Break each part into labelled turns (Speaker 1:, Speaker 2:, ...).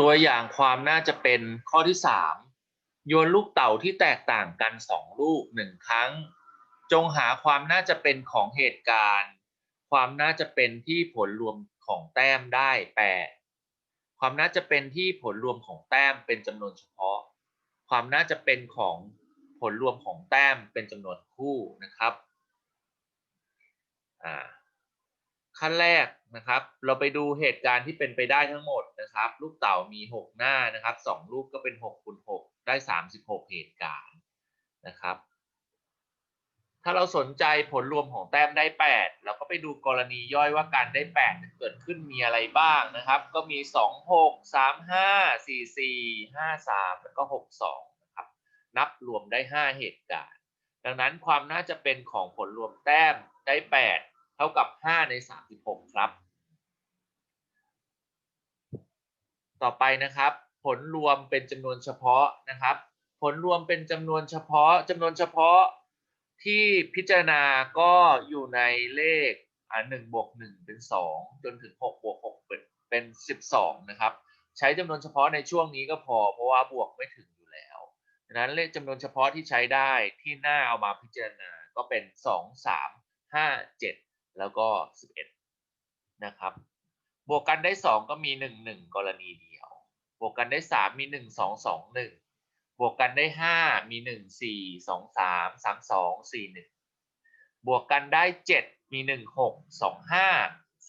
Speaker 1: ตัวอย่างความน่าจะเป็นข้อที่สามโยนลูกเต่าที่แตกต่างกันสองลูกหนึ่งครั้ง จงหาความน่าจะเป็นของเหตุการณ์ ความน่าจะเป็นที่ผลรวมของแต้มได้แปดความน่าจะเป็นที่ผลรวมของแต้มเป็นจำนวนเฉพาะ ความน่าจะเป็นของผลรวมของแต้มเป็นจำนวนคู่นะครับขั้นแรกนะครับ เราไปดูเหตุการณ์ที่เป็นไปได้ทั้งหมด นะครับลูกเต่ามี 6 หน้านะครับสองลูกก็เป็น6คูณ6ได้ 36 เหตุการณ์นะครับ ถ้าเราสนใจผลรวมของแต้มได้ 8 เราก็ไปดูกรณีย่อยว่าการได้ 8 เกิดขึ้นมีอะไรบ้างนะครับ ก็มี 2 6 3 5 4 4 5 3 แล้วก็ 6 2 นะครับ นับรวมได้ 5 เหตุการณ์ ดังนั้นความน่าจะเป็นของผลรวมแต้มได้ 8 เท่ากับ 5 ใน 36 ครับ ต่อไปนะครับ ผลรวมเป็นจำนวนเฉพาะนะครับ ผลรวมเป็นจำนวนเฉพาะจำนวนเฉพาะที่พิจารณาก็อยู่ในเลขอ่าหนึ่งบวกหนึ่งเป็นสองจนถึงหกบวกหกเป็นเป็นสิบสองนะครับ ใช้จำนวนเฉพาะในช่วงนี้ก็พอ เพราะว่าบวกไม่ถึงอยู่แล้วดังนั้นเลขจำนวนเฉพาะที่ใช้ได้ที่น่าเอามาพิจารณาก็เป็นสองสามห้าเจ็ดแล้วก็สิบเอ็ดนะครับ บวกกันได้สองก็มีหนึ่งหนึ่งกรณีเดียว บวกกันได้สามมีหนึ่งสองสองหนึ่งบวกกันได้ห้ามีหนึ่งสี่สองสามสามสองสี่หนึ่งบวกกันได้เจ็ดมีหนึ่งหกสองห้า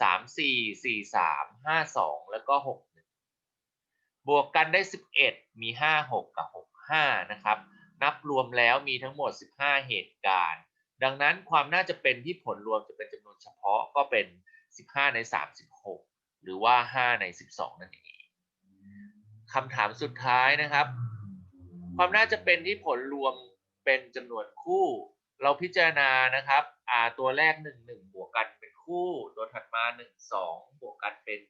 Speaker 1: สามสี่สี่สามห้าสองแล้วก็หกหนึ่งบวกกันได้สิบเอ็ดมีห้าหกกับหกห้านะครับ นับรวมแล้วมีทั้งหมดสิบห้าเหตุการณ์ ดังนั้นความน่าจะเป็นที่ผลรวมจะเป็นจำนวนเฉพาะก็เป็นสิบห้าในสามสิบหก หรือว่าห้าในสิบสองนั่นเองคำถามสุดท้ายนะครับ ความน่าจะเป็นที่ผลรวมเป็นจำนวนคู่ เราพิจารณานะครับอ่าตัวแรกหนึ่งหนึ่งบวกกันเป็นคู่ ตัวถัดมาหนึ่งสองบวกกันเป็น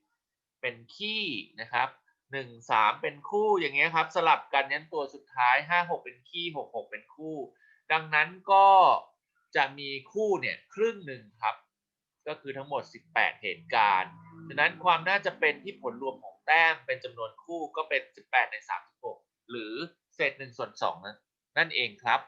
Speaker 1: เป็นขี้นะครับหนึ่งสามเป็นคู่อย่างเงี้ยครับ สลับกันยันตัวสุดท้ายห้าหกเป็นขี้หกหกเป็นคู่ ดังนั้นก็จะมีคู่เนี่ยครึ่งหนึ่งครับ ก็คือทั้งหมด 18 เหตุการณ์ดังนั้นความน่าจะเป็นที่ผลรวมของแต้มเป็นจำนวนคู่ก็เป็น 18 ใน 36 หรือเศษ1ส่วน2นั้นนั่นเองครับ